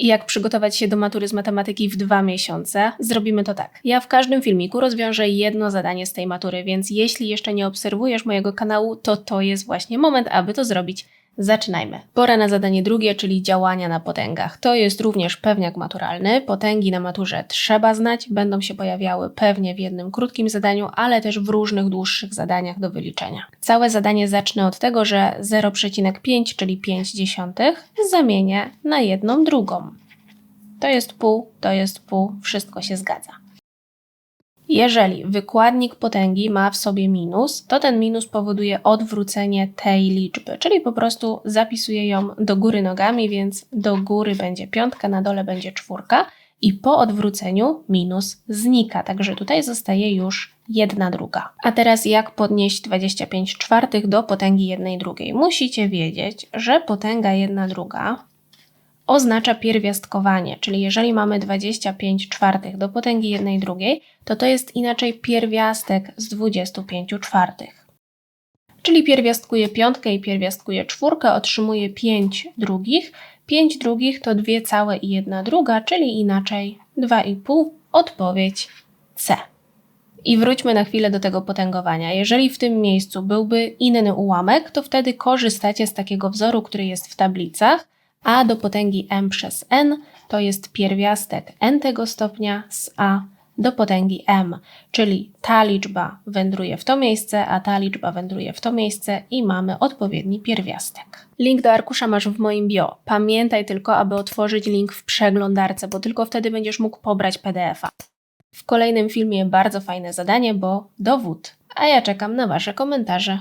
I jak przygotować się do matury z matematyki w dwa miesiące? Zrobimy to tak. Ja w każdym filmiku rozwiążę jedno zadanie z tej matury, więc jeśli jeszcze nie obserwujesz mojego kanału, to to jest właśnie moment, aby to zrobić. Zaczynajmy. Pora na zadanie drugie, czyli działania na potęgach. To jest również pewniak maturalny. Potęgi na maturze trzeba znać, będą się pojawiały pewnie w jednym krótkim zadaniu, ale też w różnych dłuższych zadaniach do wyliczenia. Całe zadanie zacznę od tego, że 0,5, czyli 5 dziesiątych, zamienię na jedną drugą. To jest pół, to jest pół, wszystko się zgadza. Jeżeli wykładnik potęgi ma w sobie minus, to ten minus powoduje odwrócenie tej liczby, czyli po prostu zapisuję ją do góry nogami, więc do góry będzie piątka, na dole będzie czwórka i po odwróceniu minus znika, także tutaj zostaje już jedna druga. A teraz jak podnieść 25 czwartych do potęgi jednej drugiej? Musicie wiedzieć, że potęga jedna druga oznacza pierwiastkowanie, czyli jeżeli mamy 25 czwartych do potęgi jednej drugiej, to to jest inaczej pierwiastek z 25 czwartych. Czyli pierwiastkuję piątkę i pierwiastkuję czwórkę, otrzymuję 5 drugich. 5 drugich to 2 całe i 1 druga, czyli inaczej 2,5. Odpowiedź C. I wróćmy na chwilę do tego potęgowania. Jeżeli w tym miejscu byłby inny ułamek, to wtedy korzystacie z takiego wzoru, który jest w tablicach, a do potęgi m przez n to jest pierwiastek n tego stopnia z a do potęgi m, czyli ta liczba wędruje w to miejsce, a ta liczba wędruje w to miejsce i mamy odpowiedni pierwiastek. Link do arkusza masz w moim bio. Pamiętaj tylko, aby otworzyć link w przeglądarce, bo tylko wtedy będziesz mógł pobrać PDF-a. W kolejnym filmie bardzo fajne zadanie, bo dowód. A ja czekam na Wasze komentarze.